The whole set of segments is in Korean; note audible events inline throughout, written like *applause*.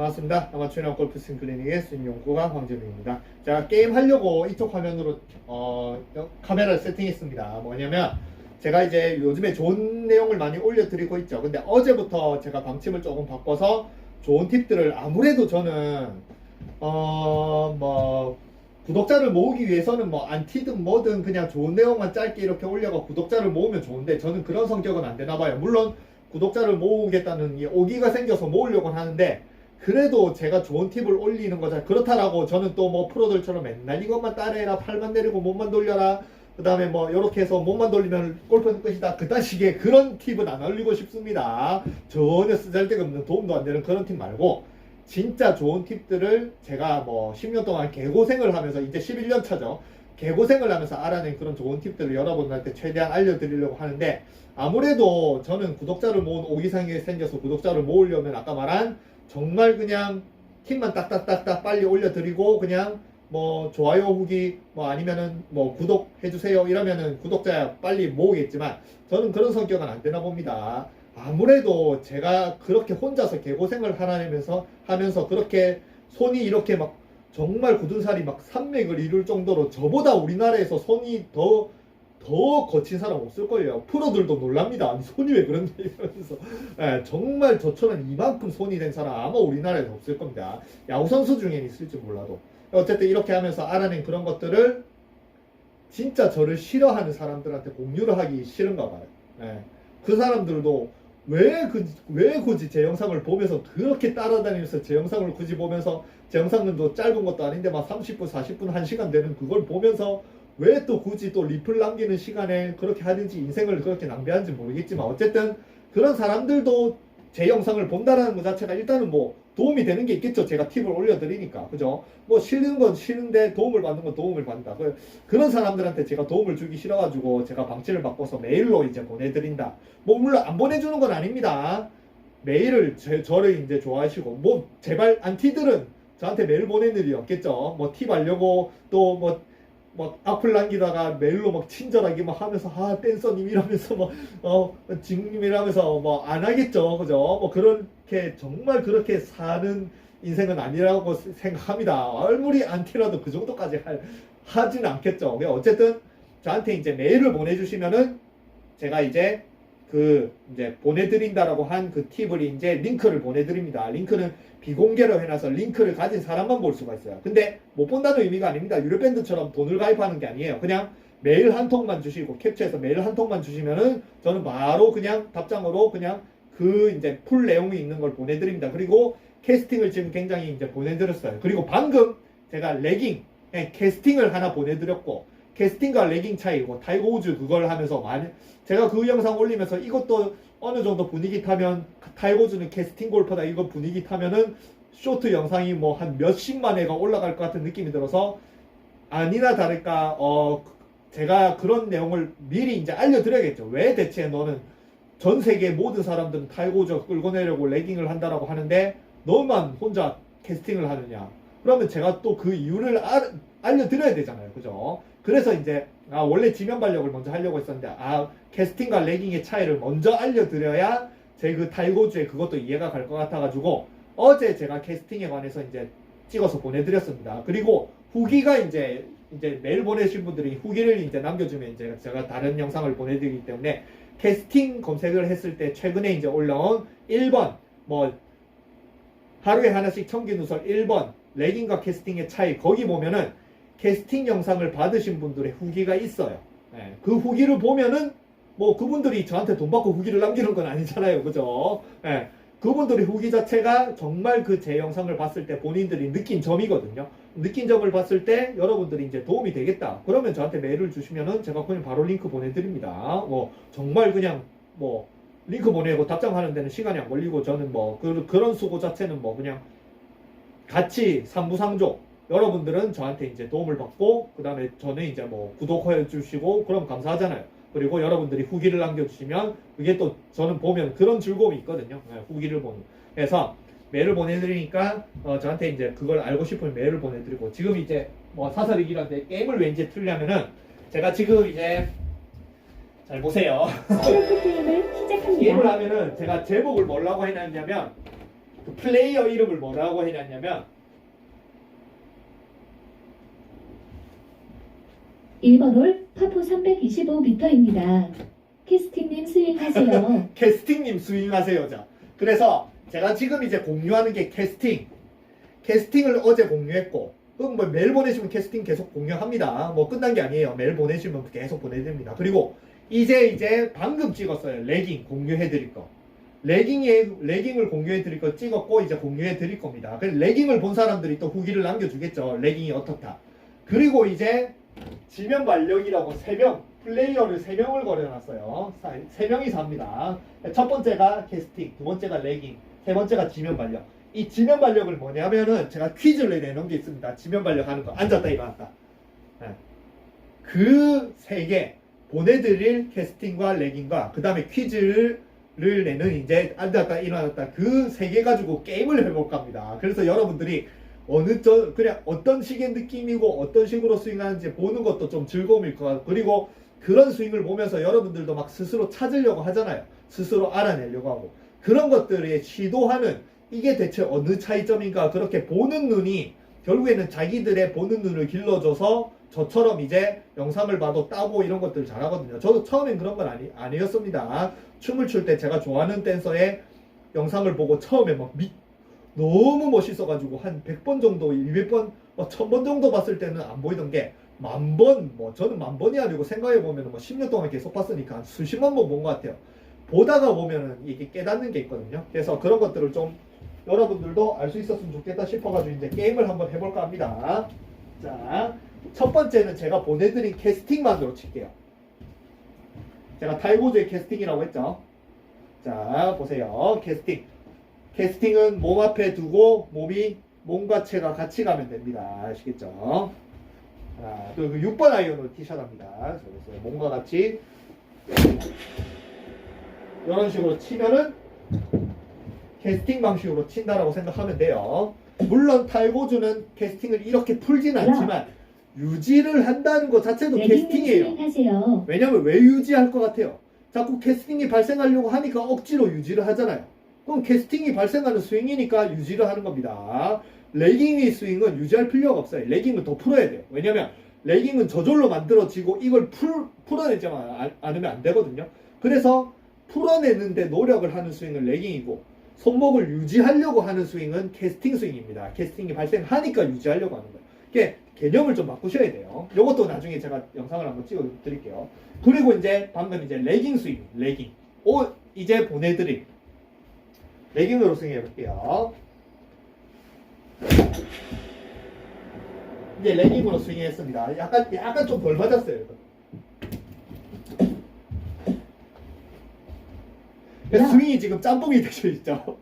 반갑습니다. 아마추어 골프 스윙 클리닉의 스윙 연구가 황재민입니다. 제가 게임 하려고 이쪽 화면으로 어, 카메라를 세팅했습니다. 뭐냐면 제가 이제 요즘에 좋은 내용을 많이 올려드리고 있죠. 근데 어제부터 제가 방침을 조금 바꿔서 좋은 팁들을 아무래도 저는 어 뭐 구독자를 모으기 위해서는 뭐 안티든 뭐든 그냥 좋은 내용만 짧게 이렇게 올려가 구독자를 모으면 좋은데 저는 그런 성격은 안 되나 봐요. 물론 구독자를 모으겠다는 이 오기가 생겨서 모으려고 하는데 그래도 제가 좋은 팁을 올리는 거죠. 그렇다라고 저는 또 뭐 프로들처럼 맨날 이것만 따라해라, 팔만 내리고 몸만 돌려라. 그 다음에 뭐 이렇게 해서 몸만 돌리면 골프는 끝이다. 그딴 식의 그런 팁은 안 올리고 싶습니다. 전혀 쓰잘데가 없는 도움도 안 되는 그런 팁 말고 진짜 좋은 팁들을 제가 뭐 10년 동안 개고생을 하면서 이제 11년 차죠. 개고생을 하면서 알아낸 그런 좋은 팁들을 여러분들한테 최대한 알려드리려고 하는데 아무래도 저는 구독자를 모은 오기상이 생겨서 구독자를 모으려면 아까 말한 정말 그냥 팁만 딱딱딱딱 빨리 올려드리고 그냥 뭐 좋아요 후기 뭐 아니면은 뭐 구독해주세요 이러면은 구독자 빨리 모으겠지만 저는 그런 성격은 안 되나 봅니다. 아무래도 제가 그렇게 혼자서 개고생을 하면서 하면서 그렇게 손이 이렇게 막 정말 굳은 살이 막 산맥을 이룰 정도로 저보다 우리나라에서 손이 더, 더 거친 사람 없을걸요. 프로들도 놀랍니다. 아니, 손이 왜 그런지 이러면서. 예, 정말 저처럼 이만큼 손이 된 사람 아마 우리나라에서 없을 겁니다. 야구선수 중엔 있을지 몰라도. 어쨌든 이렇게 하면서 알아낸 그런 것들을 진짜 저를 싫어하는 사람들한테 공유를 하기 싫은가 봐요. 예, 그 사람들도 왜, 그, 왜 굳이 제 영상을 보면서 그렇게 따라다니면서 제 영상을 굳이 보면서 제 영상도 짧은 것도 아닌데 막 30분, 40분, 1시간 되는 그걸 보면서 왜 또 굳이 또 리플 남기는 시간에 그렇게 하는지 인생을 그렇게 낭비하는지 모르겠지만 어쨌든 그런 사람들도 제 영상을 본다라는 것 자체가 일단은 뭐 도움이 되는 게 있겠죠. 제가 팁을 올려드리니까. 그죠? 뭐 싫은 건 싫은데 도움을 받는 건 도움을 받는다. 그- 그런 사람들한테 제가 도움을 주기 싫어가지고 제가 방치를 바꿔서 메일로 이제 보내드린다. 뭐 물론 안 보내주는 건 아닙니다. 메일을 제, 저를 이제 좋아하시고 뭐 제발 안티들은 저한테 메일 보낼 일이 없겠죠. 뭐 팁 알려고 또 뭐 막 악플 남기다가 메일로 막 친절하게 막 하면서 아 댄서님 이러면서 뭐어 지금님 이러면서 뭐 안 하겠죠. 그죠? 뭐 그렇게 정말 그렇게 사는 인생은 아니라고 생각합니다. 아무리 안티라도 그 정도까지 할, 하진 않겠죠. 어쨌든 저한테 이제 메일을 보내주시면은 제가 이제 그 이제 보내드린다라고 한 그 팁을 이제 링크를 보내드립니다. 링크는 비공개로 해놔서 링크를 가진 사람만 볼 수가 있어요. 근데 못 본다는 의미가 아닙니다. 유료밴드처럼 돈을 가입하는 게 아니에요. 그냥 메일 한 통만 주시고 캡처해서 메일 한 통만 주시면은 저는 바로 그냥 답장으로 그냥 그 이제 풀 내용이 있는 걸 보내드립니다. 그리고 캐스팅을 지금 굉장히 이제 보내드렸어요. 그리고 방금 제가 레깅 예, 캐스팅을 하나 보내드렸고 캐스팅과 레깅 차이고 타이거 우즈 그걸 하면서 많이 제가 그 영상 올리면서 이것도 어느 정도 분위기 타면 타이거 우즈는 캐스팅 골프다 이거 분위기 타면은 쇼트 영상이 뭐 한 몇십만 회가 올라갈 것 같은 느낌이 들어서 아니나 다를까 어 제가 그런 내용을 미리 이제 알려드려야겠죠. 왜 대체 너는 전 세계 모든 사람들은 타이거 우즈 끌고 내려고 레깅을 한다라고 하는데 너만 혼자 캐스팅을 하느냐. 그러면 제가 또 그 이유를 알, 알려드려야 되잖아요. 그죠 그래서 이제 아 원래 지면 발력을 먼저 하려고 했었는데 아 캐스팅과 레깅의 차이를 먼저 알려드려야 제그 타이거즈의 그것도 이해가 갈 것 같아가지고 어제 제가 캐스팅에 관해서 이제 찍어서 보내드렸습니다. 그리고 후기가 이제 이제 메일 보내신 분들이 후기를 이제 남겨주면 이제 제가 다른 영상을 보내드리기 때문에 캐스팅 검색을 했을 때 최근에 이제 올라온 1번 뭐 하루에 하나씩 청기 누설 1번 레깅과 캐스팅의 차이 거기 보면은 캐스팅 영상을 받으신 분들의 후기가 있어요. 예, 그 후기를 보면은 뭐 그분들이 저한테 돈 받고 후기를 남기는 건 아니잖아요. 그죠? 예, 그분들의 후기 자체가 정말 그 제 영상을 봤을 때 본인들이 느낀 점이거든요. 느낀 점을 봤을 때 여러분들이 이제 도움이 되겠다. 그러면 저한테 메일을 주시면은 제가 그냥 바로 링크 보내드립니다. 뭐 정말 그냥 뭐 링크 보내고 답장하는 데는 시간이 안 걸리고 저는 뭐 그, 그런 수고 자체는 뭐 그냥 같이 삼부상조 여러분들은 저한테 이제 도움을 받고 그 다음에 저는 이제 뭐 구독해 주시고 그럼 감사하잖아요. 그리고 여러분들이 후기를 남겨주시면 그게 또 저는 보면 그런 즐거움이 있거든요. 네, 후기를 보는. 그래서 메일을 보내드리니까 어, 저한테 이제 그걸 알고 싶으면 메일을 보내드리고 지금 이제 뭐 사설이긴 한데 게임을 왜 이제 틀냐면은 제가 지금 이제 잘 보세요. 게임을 게임을 시작합니다. 하면은 제가 제목을 뭐라고 해놨냐면 그 플레이어 이름을 뭐라고 해놨냐면 1번 홀 파포 325m입니다. 캐스팅님 스윙하세요. *laughs* 캐스팅님 스윙하세요. 자, 그래서 제가 지금 이제 공유하는 게 캐스팅. 캐스팅을 어제 공유했고, 그럼 뭐 메일 보내시면 캐스팅 계속 공유합니다. 뭐 끝난 게 아니에요. 메일 보내시면 계속 보내드립니다. 그리고 이제 이제 방금 찍었어요. 레깅 공유해드릴 거. 레깅에 레깅을 공유해드릴 거 찍었고 이제 공유해드릴 겁니다. 그래서 레깅을 본 사람들이 또 후기를 남겨주겠죠. 레깅이 어떻다. 그리고 이제 지명 발령이라고 세명 플레이어를 세 명을 걸어놨어요. 사- 세 명이서 합니다. 첫 번째가 캐스팅, 두 번째가 레깅, 세 번째가 지명 발령. 이 지명 발령을 뭐냐면은 제가 퀴즈를 내놓은 게 있습니다. 지명 발령 하는 거 앉았다 일어났다. 그 세 개 보내드릴 캐스팅과 레깅과 그 다음에 퀴즈를 내는 이제 앉았다 일어났다 그 세 개 가지고 게임을 해볼까 합니다. 그래서 여러분들이 어느 저 그냥 어떤 식의 느낌이고 어떤 식으로 스윙하는지 보는 것도 좀 즐거움일 것 같고 그리고 그런 스윙을 보면서 여러분들도 막 스스로 찾으려고 하잖아요. 스스로 알아내려고 하고 그런 것들에 시도하는 이게 대체 어느 차이점인가 그렇게 보는 눈이 결국에는 자기들의 보는 눈을 길러줘서 저처럼 이제 영상을 봐도 따고 이런 것들 잘하거든요. 저도 처음엔 그런 건 아니, 아니었습니다. 춤을 출 때 제가 좋아하는 댄서의 영상을 보고 처음에 막 미, 너무 멋있어가지고 한 100번 정도, 200번, 뭐 1000번 정도 봤을 때는 안 보이던 게 만 번, 뭐 저는 만 번이 아니고 생각해보면 뭐 10년 동안 계속 봤으니까 한 수십만 번 본 것 같아요. 보다가 보면은 이게 깨닫는 게 있거든요. 그래서 그런 것들을 좀 여러분들도 알 수 있었으면 좋겠다 싶어가지고 이제 게임을 한번 해볼까 합니다. 자, 첫 번째는 제가 보내드린 캐스팅만으로 칠게요. 제가 탈고즈의 캐스팅이라고 했죠. 자, 보세요. 캐스팅. 캐스팅은 몸 앞에 두고 몸이 몸과 체가 같이 가면 됩니다. 아시겠죠? 자, 또 6번 아이언으로 티샷합니다. 그래서 몸과 같이 이런 식으로 치면은 캐스팅 방식으로 친다라고 생각하면 돼요. 물론 탈고주는 캐스팅을 이렇게 풀지는 않지만 유지를 한다는 것 자체도 캐스팅이에요. 왜냐면 왜 유지할 것 같아요? 자꾸 캐스팅이 발생하려고 하니까 억지로 유지를 하잖아요. 그럼 캐스팅이 발생하는 스윙이니까 유지를 하는 겁니다. 레깅의 스윙은 유지할 필요가 없어요. 레깅은 더 풀어야 돼요. 왜냐면 레깅은 저절로 만들어지고 이걸 풀, 풀어내지 마- 않으면 안 되거든요. 그래서 풀어내는데 노력을 하는 스윙은 레깅이고 손목을 유지하려고 하는 스윙은 캐스팅 스윙입니다. 캐스팅이 발생하니까 유지하려고 하는 거예요. 이게 개념을 좀 바꾸셔야 돼요. 이것도 나중에 제가 영상을 한번 찍어 드릴게요. 그리고 이제 방금 이제 레깅 스윙, 레깅. 오, 이제 보내드릴 레깅으로 스윙해 볼게요. 이제 레깅으로 스윙했습니다. 약간 약간 좀 덜 맞았어요. 스윙이 지금 짬뽕이 *laughs* 되셔 있죠.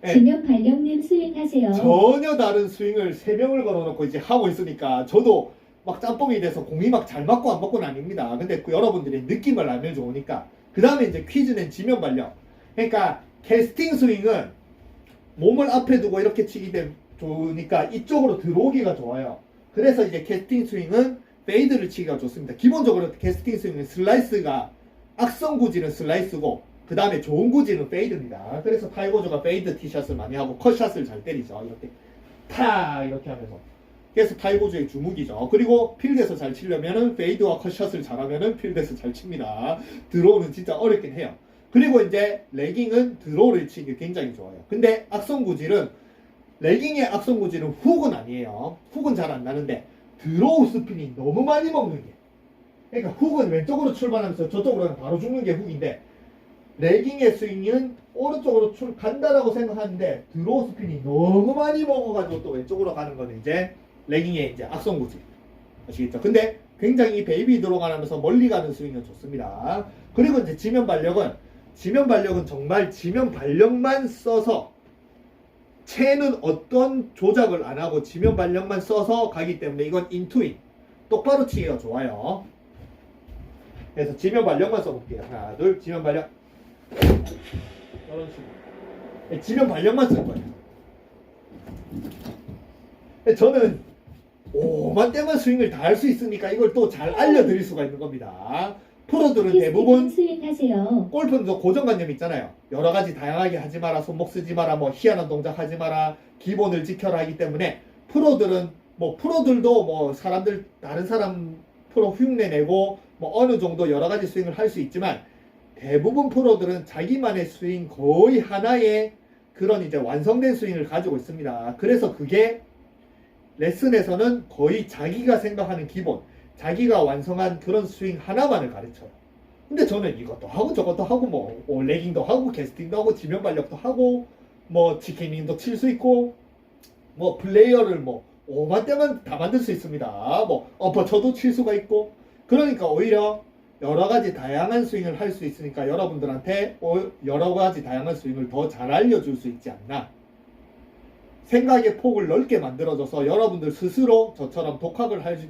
네. 지면 발령님 스윙하세요. 전혀 다른 스윙을 세 명을 걸어놓고 이제 하고 있으니까 저도 막 짬뽕이 돼서 공이 막 잘 맞고 안 맞고는 아닙니다. 근데 그 여러분들의 느낌을 알면 좋으니까 그 다음에 이제 퀴즈는 지면 발령. 그러니까 캐스팅 스윙은 몸을 앞에 두고 이렇게 치기 좋으니까 이쪽으로 들어오기가 좋아요. 그래서 이제 캐스팅 스윙은 페이드를 치기가 좋습니다. 기본적으로 캐스팅 스윙은 슬라이스가 악성 구질은 슬라이스고 그 다음에 좋은 구질은 페이드입니다. 그래서 타이거즈가 페이드 티샷을 많이 하고 컷샷을 잘 때리죠. 이렇게 탁 이렇게 하면서. 그래서 타이거즈의 주무기죠. 그리고 필드에서 잘 치려면은 페이드와 컷샷을 잘하면은 필드에서 잘 칩니다. 드로우는 진짜 어렵긴 해요. 그리고 이제 레깅은 드로우를 치기 굉장히 좋아요. 근데 악성 구질은 레깅의 악성 구질은 훅은 아니에요. 훅은 잘 안 나는데 드로우 스핀이 너무 많이 먹는 게. 그러니까 훅은 왼쪽으로 출발하면서 저쪽으로 바로 죽는 게 훅인데 레깅의 스윙은 오른쪽으로 출 간다라고 생각하는데 드로우 스핀이 너무 많이 먹어가지고 또 왼쪽으로 가는 거는 이제 레깅의 이제 악성 구질 아시겠죠? 근데 굉장히 베이비 들어가면서 멀리 가는 스윙은 좋습니다. 그리고 이제 지면 발력은 지면 발력은 정말 지면 발력만 써서 채는 어떤 조작을 안 하고 지면 발력만 써서 가기 때문에 이건 인투인 똑바로 치기가 좋아요. 그래서 지면 발력만 써볼게요. 하나, 둘, 지면 발력. 이런 식으로. 네, 지면 발력만 쓸 거예요. 근데 저는 오만 때만 스윙을 다 할 수 있으니까 이걸 또 잘 알려드릴 수가 있는 겁니다. 프로들은 대부분 스윙하세요. 골프는 또 고정관념 있잖아요. 여러 가지 다양하게 하지 마라, 손목 쓰지 마라, 뭐 희한한 동작 하지 마라, 기본을 지켜라 하기 때문에 프로들은 뭐 프로들도 뭐 사람들 다른 사람 프로 흉내 내고 뭐 어느 정도 여러 가지 스윙을 할 수 있지만 대부분 프로들은 자기만의 스윙 거의 하나의 그런 이제 완성된 스윙을 가지고 있습니다. 그래서 그게 레슨에서는 거의 자기가 생각하는 기본, 자기가 완성한 그런 스윙 하나만을 가르쳐요. 근데 저는 이것도 하고 저것도 하고 뭐, 뭐 레깅도 하고 캐스팅도 하고 지면 발력도 하고 뭐 치킨닝도 칠 수 있고 뭐 플레이어를 뭐 오만 대만 다 만들 수 있습니다. 뭐 어퍼쳐도 칠 수가 있고 그러니까 오히려 여러 가지 다양한 스윙을 할 수 있으니까 여러분들한테 오- 여러 가지 다양한 스윙을 더 잘 알려줄 수 있지 않나. 생각의 폭을 넓게 만들어줘서 여러분들 스스로 저처럼 독학을 할 수,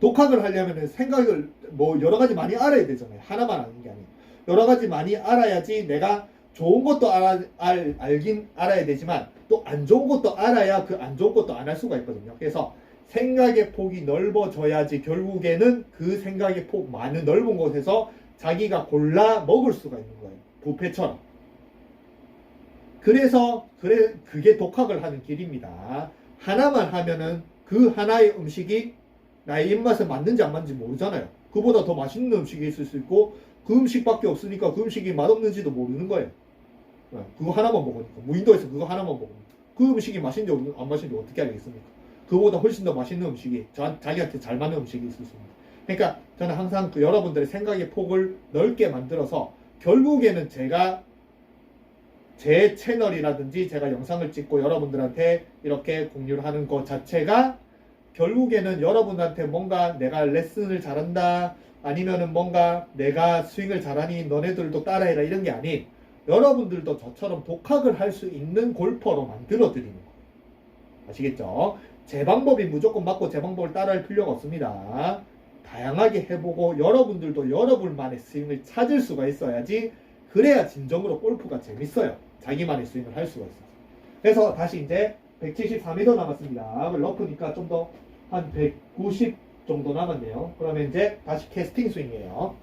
독학을 하려면 생각을 뭐 여러 가지 많이 알아야 되잖아요. 하나만 아는 게 아니에요. 여러 가지 많이 알아야지 내가 좋은 것도 알아, 알, 알긴 알아야 되지만 또 안 좋은 것도 알아야 그 안 좋은 것도 안 할 수가 있거든요. 그래서 생각의 폭이 넓어져야지 결국에는 그 생각의 폭 많은 넓은 곳에서 자기가 골라 먹을 수가 있는 거예요. 부패처럼. 그래서 그래 그게 독학을 하는 길입니다. 하나만 하면은 그 하나의 음식이 나의 입맛에 맞는지 안 맞는지 모르잖아요. 그보다 더 맛있는 음식이 있을 수 있고 그 음식밖에 없으니까 그 음식이 맛없는지도 모르는 거예요. 네, 그거 하나만 먹으니까 무인도에서 그거 하나만 먹으니까 그 음식이 맛있는지 안 맛있는지 어떻게 알겠습니까? 그보다 훨씬 더 맛있는 음식이 자, 자기한테 잘 맞는 음식이 있을 수 있습니다. 그러니까 저는 항상 그 여러분들의 생각의 폭을 넓게 만들어서 결국에는 제가 제 채널이라든지 제가 영상을 찍고 여러분들한테 이렇게 공유를 하는 것 자체가 결국에는 여러분한테 뭔가 내가 레슨을 잘한다 아니면은 뭔가 내가 스윙을 잘하니 너네들도 따라해라 이런 게 아닌 여러분들도 저처럼 독학을 할 수 있는 골퍼로 만들어 드리는 거 아시겠죠? 제 방법이 무조건 맞고 제 방법을 따라할 필요가 없습니다. 다양하게 해보고 여러분들도 여러분만의 스윙을 찾을 수가 있어야지 그래야 진정으로 골프가 재밌어요. 자기만의 스윙을 할 수가 있어요. 그래서 다시 이제 174m 남았습니다. 러프니까 좀 더 한 190 정도 남았네요. 그러면 이제 다시 캐스팅 스윙이에요.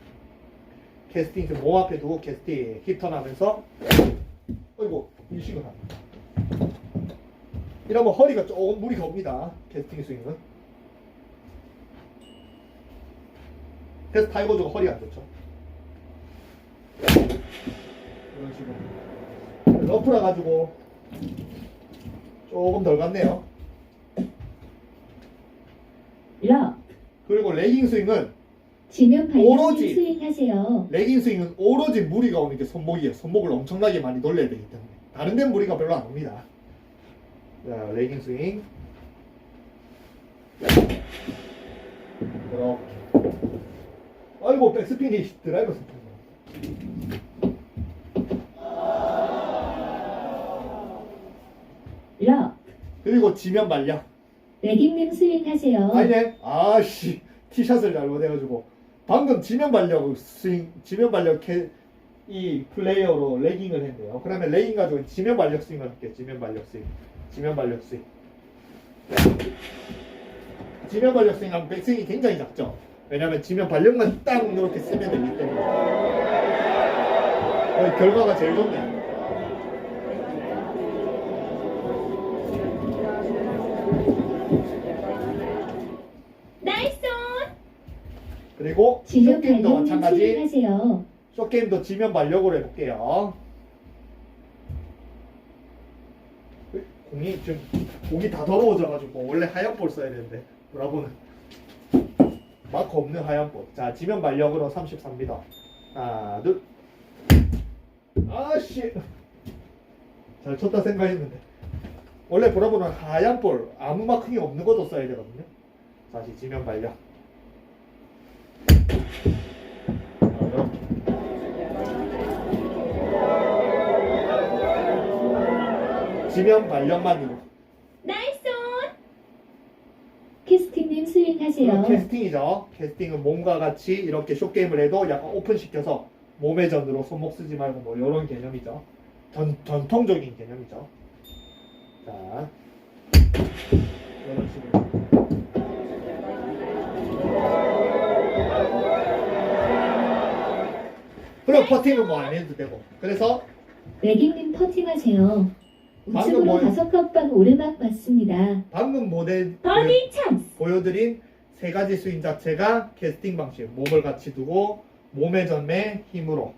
캐스팅 스윙 몸 앞에 두고 캐스팅 힙턴 하면서 어이구 일식을 합니다. 이러면 허리가 조금 무리가 옵니다. 캐스팅 스윙은. 그래서 타이거즈가 허리가 안 좋죠. 이런 식으로. 러프라 가지고 조금 덜 갔네요. 러. 그리고 레깅 스윙은 지면 오로지. 스윙하세요. 레깅 스윙은 오로지 무리가 오는 게 손목이에요. 손목을 엄청나게 많이 돌려야 되기 때문에 다른 데는 무리가 별로 안 옵니다. 자, 레깅 스윙. 이렇게. 아이고 백스핀이 드라이버 스핀. 러. 그리고 지면 발력. 레깅님 스윙하세요. 아니네. 아씨 티샷을 잘못해가지고 방금 지면 발력 스윙, 지면 발력 캐, 이 플레이어로 레깅을 했네요. 그러면 레깅 가지고 지면 발력 스윙을 할게요. 지면 발력 스윙, 지면 발력 스윙. 지면 발력 스윙하면 백스윙이 굉장히 작죠. 왜냐면 지면 발력만 딱 이렇게 쓰면 되기 때문에 어, 결과가 제일 좋네. 나 쇼게임도 발령님 마찬가지. 스윙하세요. 쇼게임도 지면 발력으로 해볼게요. 공이 지금 공이 다 더러워져가지고 원래 하얀 볼 써야 되는데 브라보는 마크 없는 하얀 볼. 자 지면 발력으로 33m. 하나 둘. 아씨 잘 쳤다 생각했는데 원래 브라보는 하얀 볼 아무 마킹이 없는 것도 써야 되거든요. 다시 지면 발력. 지면 발력만으로 나이스! 키스팅님 스윙하세요. 캐스팅이죠. 캐스팅은 몸과 같이 이렇게 쇼게임을 해도 약간 오픈시켜서 몸의 전으로 손목 쓰지 말고 뭐 이런 개념이죠. 전, 전통적인 개념이죠. 자, 이런 식으로. 퍼팅은 뭐안 해도 되고. 그래서 레깅님 퍼팅하세요. 방금 우측으로 뭐요? 다섯 컵방 오르막 맞습니다. 방금 모델 버디 찬스. 보여드린 세 가지 스윙 자체가 캐스팅 방식. 몸을 같이 두고 몸의 전매 힘으로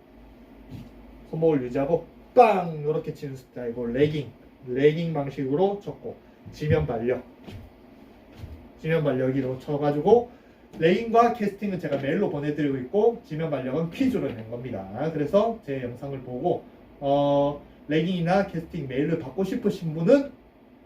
손목을 유지하고 빵 이렇게 치는 스타일이고 레깅 레깅 방식으로 쳤고 지면 발력 지면 발력으로 쳐가지고 레깅과 캐스팅은 제가 메일로 보내드리고 있고 지면 발력은 퀴즈로 낸 겁니다. 그래서 제 영상을 보고 어, 레깅이나 캐스팅 메일을 받고 싶으신 분은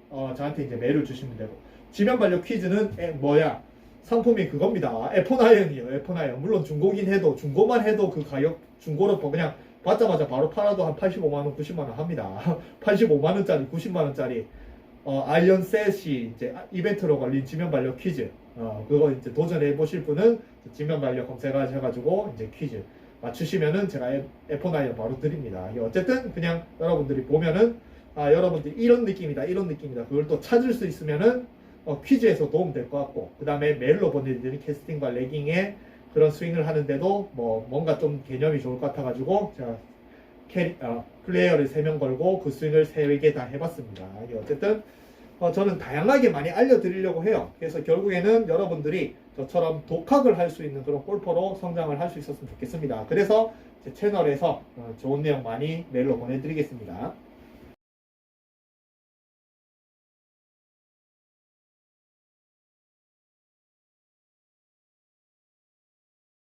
어, 저한테 이제 메일을 주시면 되고 지면 발력 퀴즈는 에, 뭐야 상품이 그겁니다. 에폰 아이언. 물론 중고긴 해도 중고만 해도 그 가격 중고로 뭐 그냥 받자마자 바로 팔아도 한 85만 원, 90만 원 합니다. *laughs* 85만 원짜리, 90만 원짜리 어, 아이언 셋이 이제 이벤트로 걸린 지면 발력 퀴즈. 어, 그거 이제 도전해 보실 분은 지면 발력 검색하셔가지고 이제 퀴즈 맞추시면은 제가 에- 에폰 아이언 바로 드립니다. 어쨌든 그냥 여러분들이 보면은 아 여러분들이 이런 느낌이다, 이런 느낌이다. 그걸 또 찾을 수 있으면은 어, 퀴즈에서 도움 될 것 같고 그 다음에 메일로 보내드린 캐스팅과 레깅의 그런 스윙을 하는데도 뭐 뭔가 좀 개념이 좋을 것 같아가지고 제가 캐리, 어, 플레이어를 3명 걸고 그 스윙을 3개 다 해봤습니다. 어쨌든 어, 저는 다양하게 많이 알려드리려고 해요. 그래서 결국에는 여러분들이 저처럼 독학을 할 수 있는 그런 골퍼로 성장을 할 수 있었으면 좋겠습니다. 그래서 제 채널에서 어, 좋은 내용 많이 메일로 보내드리겠습니다.